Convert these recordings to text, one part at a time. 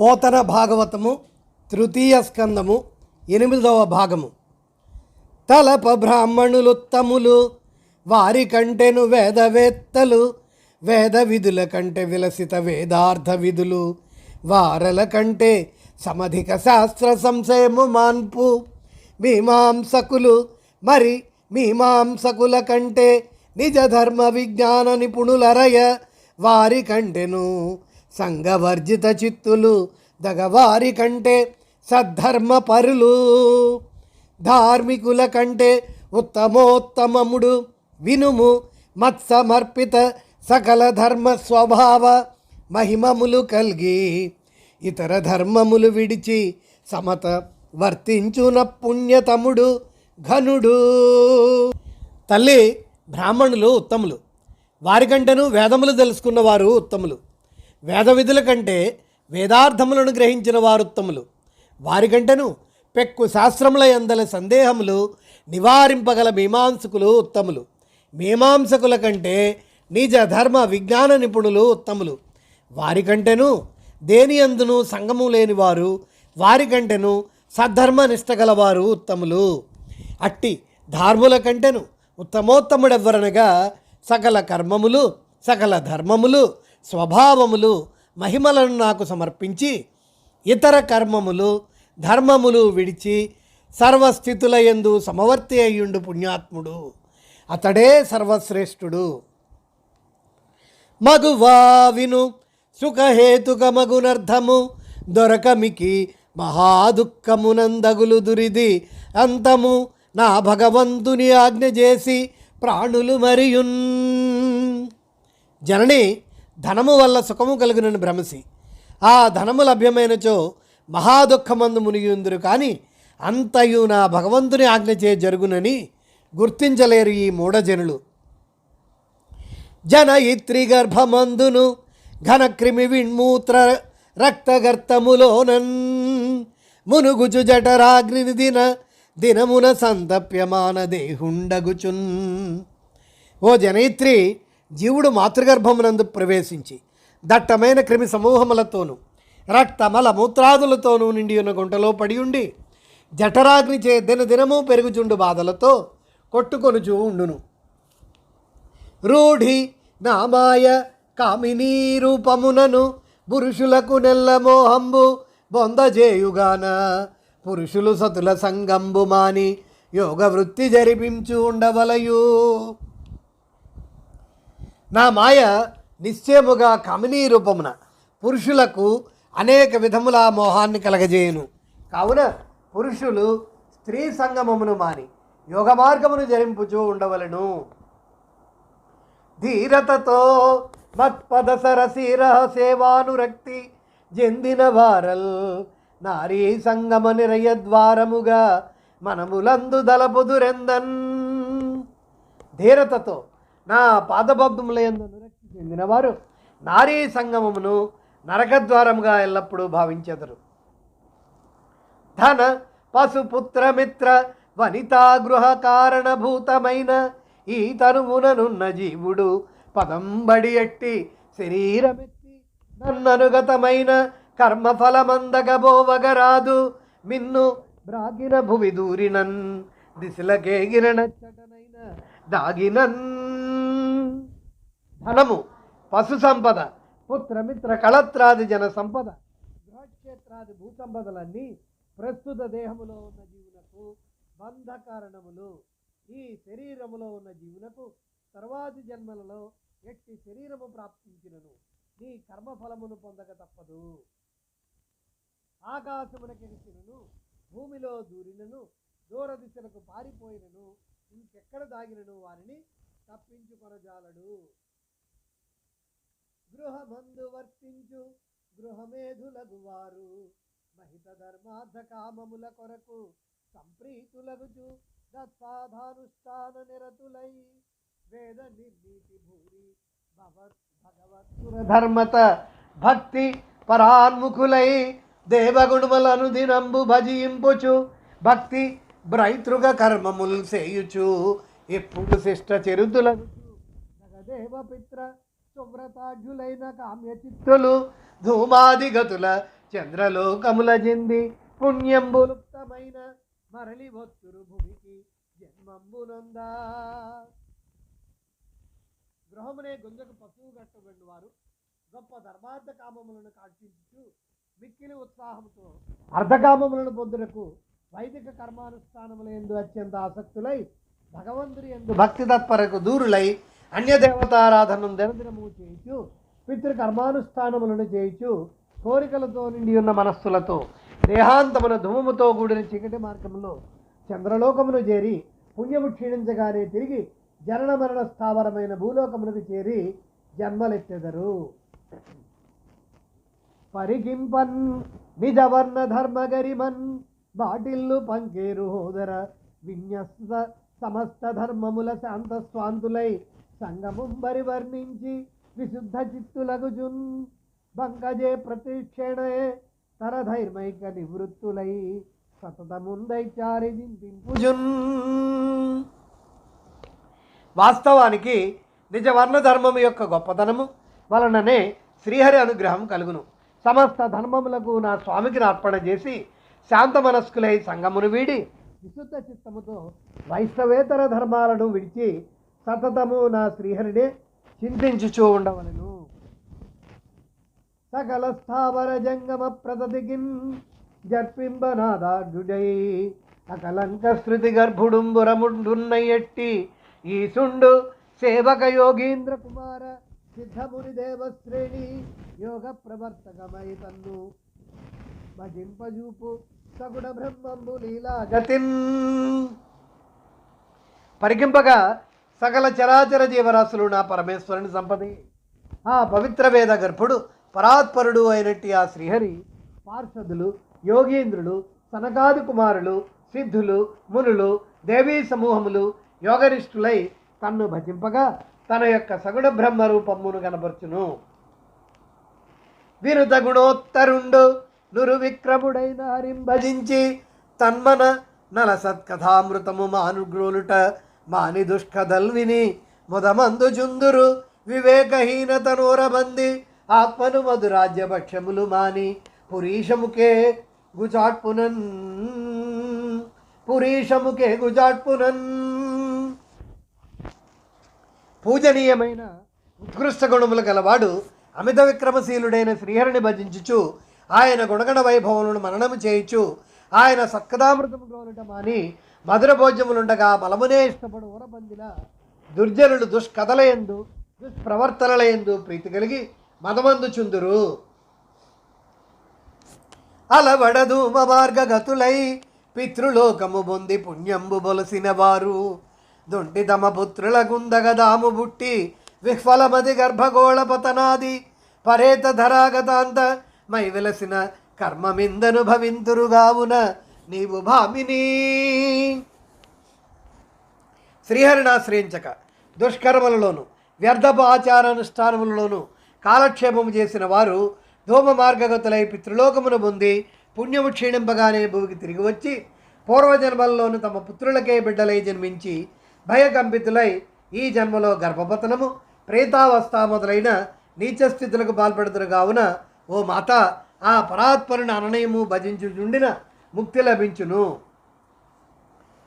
పోతన భాగవతము తృతీయ స్కందము ఎనిమిదవ భాగము. తలప బ్రాహ్మణులు తములు వారి కంటెను వేదవేత్తలు వేద విధుల కంటే విలసిత వేదార్థ విధులు వారల కంటే సమధిక శాస్త్ర సంశయము మాన్పు. మీమాంసకులు మరి మీమాంసకుల కంటే నిజ ధర్మ విజ్ఞాన నిపుణులరయ వారి కంటెను సంఘవర్జిత చిత్తులు దగవారి కంటే సద్ధర్మ పరులు. ధార్మికుల కంటే ఉత్తమోత్తమముడు వినుము మత్సమర్పిత సకల ధర్మ స్వభావ మహిమములు కల్గి ఇతర ధర్మములు విడిచి సమత వర్తించున పుణ్యతముడు ఘనుడు. తల్లి బ్రాహ్మణులు ఉత్తములు. వారికంటేను వేదములు తెలుసుకున్నవారు ఉత్తములు. వేద విధుల కంటే వేదార్థములను గ్రహించిన వారు ఉత్తములు వారికంటేను పెక్కు శాస్త్రముల ఎందల సందేహములు నివారింపగల మీమాంసకులు ఉత్తములు. మీమాంసకుల కంటే నిజ ధర్మ విజ్ఞాన నిపుణులు ఉత్తములు. వారికంటేను దేని అందును సంగము లేనివారు వారికంటేను సద్ధర్మ నిష్టగలవారు ఉత్తములు. అట్టి ధార్ముల కంటెను ఉత్తమోత్తముడెవ్వరనగా సకల కర్మములు సకల ధర్మములు స్వభావములు మహిమలను నాకు సమర్పించి ఇతర కర్మములు ధర్మములు విడిచి సర్వస్థితుల యందు సమవర్తి అయ్యుండు పుణ్యాత్ముడు. అతడే సర్వశ్రేష్ఠుడు. మగువా విను సుఖహేతుకమగునర్థము దొరకమికి మహాదుఃఖమునందగులు దురిది అంతము నా భగవంతుని ఆజ్ఞ చేసి ప్రాణులు మరియున్. జనని ధనము వల్ల సుఖము కలుగునని భ్రమసి ఆ ధనము లభ్యమైనచో మహాదుఃఖమందు మునిగిందురు కానీ అంతయు నా భగవంతుని ఆజ్ఞచే జరుగునని గుర్తించలేరు ఈ మూఢజనులు. జనయిత్రి గర్భమందును ఘనక్రిమి విణ్మూత్ర రక్తగర్తములోనన్ మునుగుచు జఠరాగ్ని దిన దినమున సంతప్యమాన దేహుండగుచున్. ఓ జనయిత్రి జీవుడు మాతృగర్భమునందు ప్రవేశించి దట్టమైన క్రిమి సమూహములతోనూ రక్తమల మూత్రాదులతోనూ నిండి ఉన్న గుంటలో పడి ఉండి జఠరాగ్ని చే దినదినము పెరుగుచుండు బాధలతో కొట్టుకొనుచూ ఉండును. రూఢి నామాయ కామినీ రూపమునను పురుషులకు నెల్ల మోహంబు బొందజేయుగాన పురుషులు సతుల సంగంబు మాని యోగ వృత్తి జరిపించు ఉండవలయు. నా మాయ నిశ్చయముగా కమినీ రూపమున పురుషులకు అనేక విధముల మోహాన్ని కలగజేయును. కావున పురుషులు స్త్రీ సంగమమును మాని యోగ మార్గమును జరింపుచూ ఉండవలను. ధీరతతో మత్పద సరసీర సేవానురక్తి జందిన వారల్ నారీ సంగమ నిరయ ద్వారముగా మనములందు దలపుదురెందన్. ధీరతతో నా పాదబద్ధములందు అనురక్తి చెందినవారు నారీ సంగమమును నరకద్వారముగా ఎల్లప్పుడూ భావించెదరు. ధన పశుపుత్రమిత్ర వనితా గృహ కారణభూతమైన ఈ తనువుననున్న జీవుడు పదంబడి ఎట్టి శరీరమెత్తి నన్ననుగతమైన కర్మఫలమందగబోవగరాదు. మిన్ను బ్రాగిన భువి దూరినన్ దిశలకేగిరనచ్చటనైన దాగినన్ ధనము పశు సంపద పుత్రమిత్ర కళత్రాది జన సంపద గృహక్షేత్రాది భూసంపదలన్నీ ప్రస్తుత దేహములో ఉన్న జీవులకు బంధ కారణములు. ఈ శరీరములో ఉన్న జీవులకు తర్వాతి జన్మలలో ఎట్టి శరీరము ప్రాప్తించినను. నీ కర్మఫలమును పొందక తప్పదు. ఆకాశమునకెరిచినను భూమిలో దూరినను దూరదిశలకు పారిపోయినను ఇంకెక్కడ దాగినను వారిని తప్పించుకొనజాలడు. గృహమందు వర్తించు గృహమేధులగు వారు మహిత ధర్మార్థ కామముల కొరకు సంప్రీతులగుచు దత్పాధానుష్ఠాన నిరతులై వేద నిర్నీతి భూరి భగవత్ భగవత్సుర ధర్మత భక్తి పరాన్ముఖులై దేవగుణములను దినంబు భజింపుచు భక్తి బ్రైతృగ కర్మములు చేయుచు. ఎప్పుడు శిష్ట చెరుతులను జగదేవ పిత్ర సువ్రతాఢ్యులైన కామ్యచిత్తులు ధూమాదిగతుల చంద్రలోకముల జింది పుణ్యంబులుప్తమైన మరలి భక్తులు భూమికి జన్మంబునందా గృహమునే గుంజకు పశువు కట్టబడిన వారు గొప్ప ధర్మార్థ కామములను కాక్షించు మిక్కిలి ఉత్సాహంతో అర్ధకామములను పొందుటకు వైదిక కర్మానుష్ఠానముల ఎందు అత్యంత ఆసక్తులై భగవంతుని ఎందు భక్తి తత్పరకు దూరులై అన్యదేవతారాధనను నిరంతరము చేయొచ్చు చేయుచు పితృ చేయుచు కోరికలతో నిండి ఉన్న మనస్సులతో దేహాంతమున ధూమముతో కూడిన చీకటి మార్గములో చంద్రలోకమును చేరి పుణ్యము క్షీణించగానే తిరిగి జనన మరణ స్థావరమైన భూలోకమునకు చేరి జన్మలెత్తెదరు. పరిగింపన్ నిజవర్ణ ధర్మ గరిమన్ బాటిల్లు పంకేరు హోదర విన్యస్త సమస్త ధర్మముల శాంత స్వాంతులై సంగముంబరి వర్ణించి విశుద్ధ చిత్తులగుజున్ బంకజే ప్రతిక్షణే తరధైర్మైక నివృత్తులై సతతముందైచారి దింపుజున్ వాస్తవానికి నిజ వర్ణ ధర్మము యొక్క గొప్పతనము వలననే శ్రీహరి అనుగ్రహం కలుగును. సమస్త ధర్మములకు నా స్వామికి అర్పణ చేసి శాంత మనస్కులై సంగమును వీడి విశుద్ధ చిత్తముతో వైష్ణవేతర ధర్మాలను విడిచి సతతము నా శ్రీహరిని చింతించుచూ ఉండవలను. సకల స్థావర జంగమ ప్రదతికిన్ జర్పింబనాదాఢ్యుడై అకలంక శృతి గర్భుడుంబురముండున్నయ్యట్టి ఈ ఈసుండు సేవక యోగీంద్ర కుమార సిద్ధముని దేవశ్రేణి యోగ ప్రవర్తకమై తన్ను. భజింపజూపు సగుణ బ్రహ్మంబు లీలా గతిన్ పరికింపగా సకల చరాచర జీవరాశులు నా పరమేశ్వరుని సంపది. ఆ పవిత్ర వేద గర్భుడు పరాత్పరుడు అయినట్టి ఆ శ్రీహరి పార్షదులు యోగీంద్రులు సనకాది కుమారులు సిద్ధులు మునులు దేవీ సమూహములు యోగరిష్ఠులై తన్ను భజింపగా తన యొక్క సగుణ బ్రహ్మ రూపమును కనపరచును వినుత గుణోత్తరుండు నురు విక్రముడైన హరిం భజించి తన్మన నల సత్కథామృతము మానుగ్రోలుట మాని దుష్కదల్విని ముదమందు జుందురు వివేకహీనత నూరబంది ఆత్మను మధురాజ్య భక్ష్యములు మాని పురీషముకే గుజాట్పునన్. పురీషముకే గుజాట్పునన్. పూజనీయమైన ఉత్కృష్ట గుణములు గలవాడు అమిత విక్రమశీలుడైన శ్రీహరిని భజించుచు ఆయన గుణగణ వైభవములను మననము చేయుచు ఆయన సక్కదామృతము గ్రోలుట మాని మధుర భోజ్యములుండగా బలమునే ఇష్టపడు ఊరబందిన దుర్జనులు దుష్కథలయందు దుష్ప్రవర్తనలయందు ప్రీతి కలిగి మదమందు చుందురు. అలవడదు మార్గ గతులై పితృలోకము బొంది పుణ్యంబు బొలసిన వారు. దొంటి తమ పుత్రుల గుందగదాము బుట్టి విహ్వలమది గర్భగోళ పతనాది పరేత ధరాగతాంత మై వెలసిన కర్మమిందను భవింతురుగావున నీవు భామిని. శ్రీహరిని ఆశ్రయించక దుష్కర్మలలోను వ్యర్థపు ఆచారానుష్ఠానములలోను కాలక్షేపము చేసిన వారు ధూమ మార్గగతులై పితృలోకమును పొంది పుణ్యము క్షీణింపగానే భూమికి తిరిగి వచ్చి పూర్వజన్మల్లోనూ తమ పుత్రులకే బిడ్డలై జన్మించి భయకంపితులై ఈ జన్మలో గర్భపతనము ప్రేతావస్థ మొదలైన నీచ స్థితులకు పాల్పడుతురు కావున ఓ మాత ఆ పరాత్పరుని అననయము భజించుండిన ముక్తి లభించును.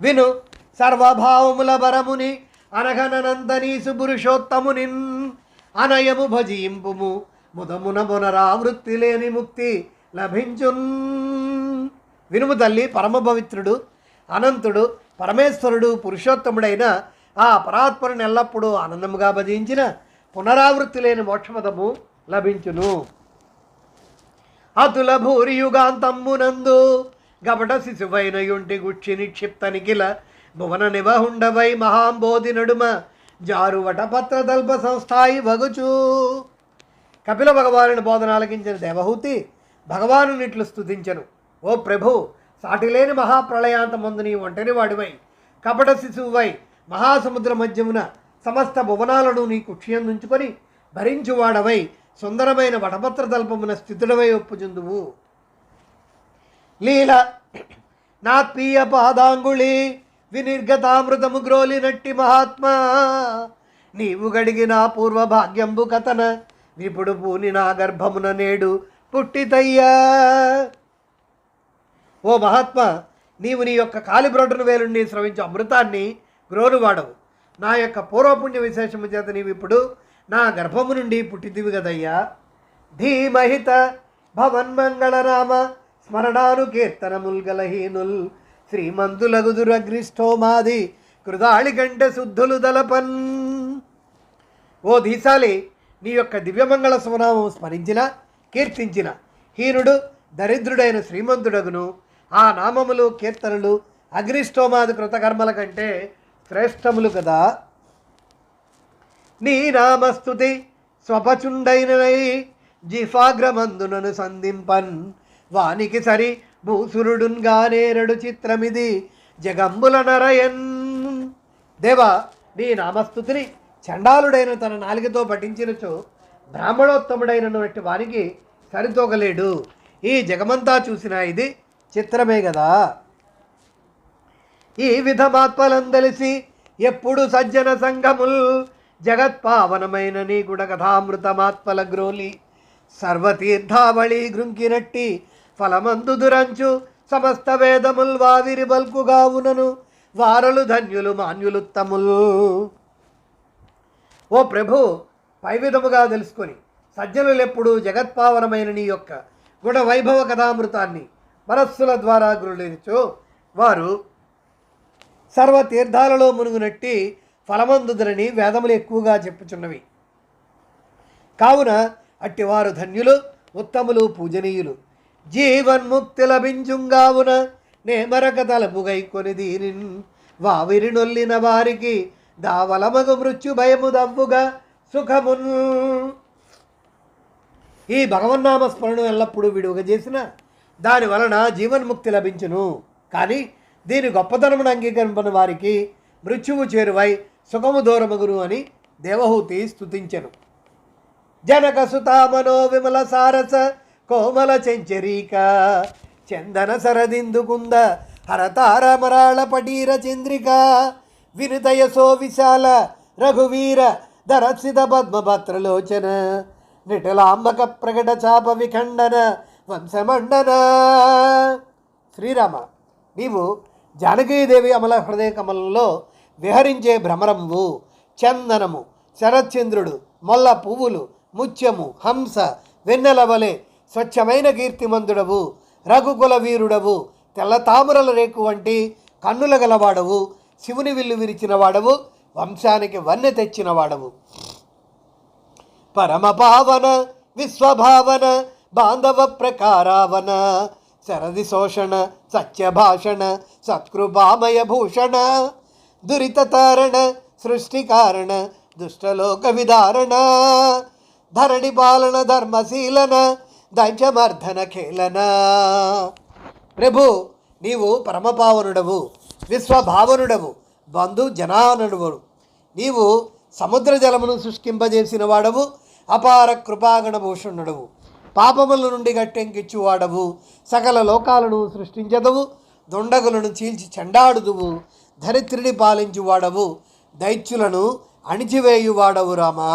విను సర్వభావముల బరముని అనఘననందనీసు పురుషోత్తమునిన్ అనయము భజింపుము. ముదమున పునరావృత్తి లేని ముక్తి లభించున్. వినుము తల్లి పరమ పవిత్రుడు అనంతుడు పరమేశ్వరుడు పురుషోత్తముడైన ఆ పరాత్పరుని ఎల్లప్పుడూ ఆనందముగా భజించిన పునరావృత్తి లేని మోక్షపదము లభించును. అతుల భూరియుగాంతమ్మునందు గబట శిశువైన యుంటి నిక్షిప్త నిఖిల భువన నివహుండవై మహాంబోధి నడుమ జారువట వటపత్రదల్ప సంస్థాయి వగుచు. కపిల భగవానుని బోధన ఆలకించిన దేవహూతి భగవానునిట్లు స్తుతించను. ఓ ప్రభు సాటిలేని మహాప్రళయాంతమందు నీ ఒంటరి వాడివై. కపట శిశువువై మహాసముద్ర మధ్యమున సమస్త భువనాలను నీ కుక్షియందుంచుకొని భరించువాడవై సుందరమైన వటపత్ర తల్పమున స్థితుడవై ఒప్పుచుందువు. లీల నాత్మీయ పాదాంగుళి వినిర్గతామృతము గ్రోలినట్టి మహాత్మా నీవు గడిగిన పూర్వ భాగ్యంబు కథన విపుడు పూని నా గర్భమున నేడు పుట్టితయ్యా ఓ మహాత్మా నీవు నీ యొక్క కాలిబ్రొటను వేలుండి స్రవించే అమృతాన్ని గ్రోరువాడవు నా యొక్క పూర్వపుణ్య విశేషము చేత నీవు ఇప్పుడు నా గర్భము నుండి పుట్టిదివి కదయ్యా ధీమహిత భవన్మంగళరామ స్మరణాను కీర్తనముల్ గలహీనుల్ శ్రీమంతులగుదురగ్రిష్టోమాది కృదాళి కంటే శుద్ధులు దలపన్ ఓ దీశాలి నీ యొక్క దివ్యమంగళ స్వనామం స్మరించిన కీర్తించిన హీనుడు దరిద్రుడైన శ్రీమంతుడగును. ఆ నామములు కీర్తనలు అగ్నిష్టోమాది కృతకర్మల కంటే శ్రేష్టములు కదా. నీ నామస్తుతి స్వపచుండైననై జిఫాగ్రమందునను సంధింపన్. వానికి సరి భూసురుడున్గానేరడు చిత్రమిది. జగంబుల నరయన్. దేవా నీ నామస్తుతిని చండాలుడైన తన నాలుగతో పఠించినచో బ్రాహ్మణోత్తముడైనటువంటి వానికి సరితోగలేడు. ఈ జగమంతా చూసిన ఇది చిత్రమే కదా ఈ విధమాత్మలందలిసి ఎప్పుడు సజ్జన సంఘముల్ జగత్పావనమైన నీ గుణ కథామృతమాత్మల గ్రోలి. సర్వతీర్థావళి గృంకినట్టి ఫలమందు దురంచు సమస్త వేదముల్ వావిరి బల్కుగావునను. వారలు ధన్యులు మాన్యులుత్తముల్. ఓ ప్రభు పై విధముగా తెలుసుకొని సజ్జనులెప్పుడు జగత్పావనమైన నీ యొక్క గుణ వైభవ కథామృతాన్ని మనస్సుల ద్వారా గురులేచో వారు సర్వ తీర్థాలలో మునుగునట్టి ఫలమందుదరని వేదములు ఎక్కువగా చెప్పుచున్నవి. కావున అట్టివారు ధన్యులు ఉత్తములు పూజనీయులు. జీవన్ముక్తి లభించుంగావున నేమరక తలపుగై కొని దీనిన్ వావిరి నొల్లిన వారికి దావలమగు మృత్యు భయము దవ్వుగా సుఖమున్. ఈ భగవన్నామ స్మరణ ఎల్లప్పుడూ విడువగా చేసిన దాని వలన జీవన్ముక్తి లభించును. కానీ దీని గొప్పతనమును అంగీకరింపని వారికి మృత్యువు చేరువై సుఖము దూరమగును అని దేవహూతి స్తుతించెను. జనక సుతామనో విమల సారస కోమల చెంచరీక చందన సరదిందుకుంద హరతార మరాళ పటీర చంద్రిక వినుతయ సో విశాల రఘువీర దరసిత పద్మభద్రలోచన నిటలాంబక ప్రకట చాప విఖండన వంశమండన. శ్రీరామ నీవు జానకీదేవి అమల హృదయ కమలంలో విహరించే భ్రమరమువు చందనము శరత్చంద్రుడు మొల్ల పువ్వులు ముత్యము హంస వెన్నెల వలె స్వచ్ఛమైన కీర్తిమంతుడవు రఘుకుల వీరుడవు తెల్ల తామరల రేకు వంటి కన్నుల గలవాడవు శివుని విల్లు విరిచిన వాడవు వంశానికి వన్నె తెచ్చిన వాడవు పరమ భావన విశ్వభావన బాంధవ ప్రకారావన శరది శోషణ సత్యభాషణ సత్కృపామయ భూషణ దురిత తారణ సృష్టి కారణ దుష్టలోక విదారణ ధరణి పాలన ధర్మశీలన దైత్యమర్ధన ఖేళన ప్రభు నీవు పరమపావనుడవు విశ్వభావనుడవు బంధు జనానుడవు నీవు సముద్ర జలమును శుష్కింపజేసిన వాడవు అపార కృపాగణభూషణుడవు. పాపముల నుండి గట్టెంకిచ్చువాడవు సకల లోకాలను సృష్టించదవు దొండగులను చీల్చి చెండాడుదువు ధరిత్రిని పాలించువాడవు దైత్యులను అణిచివేయువాడవు రామా.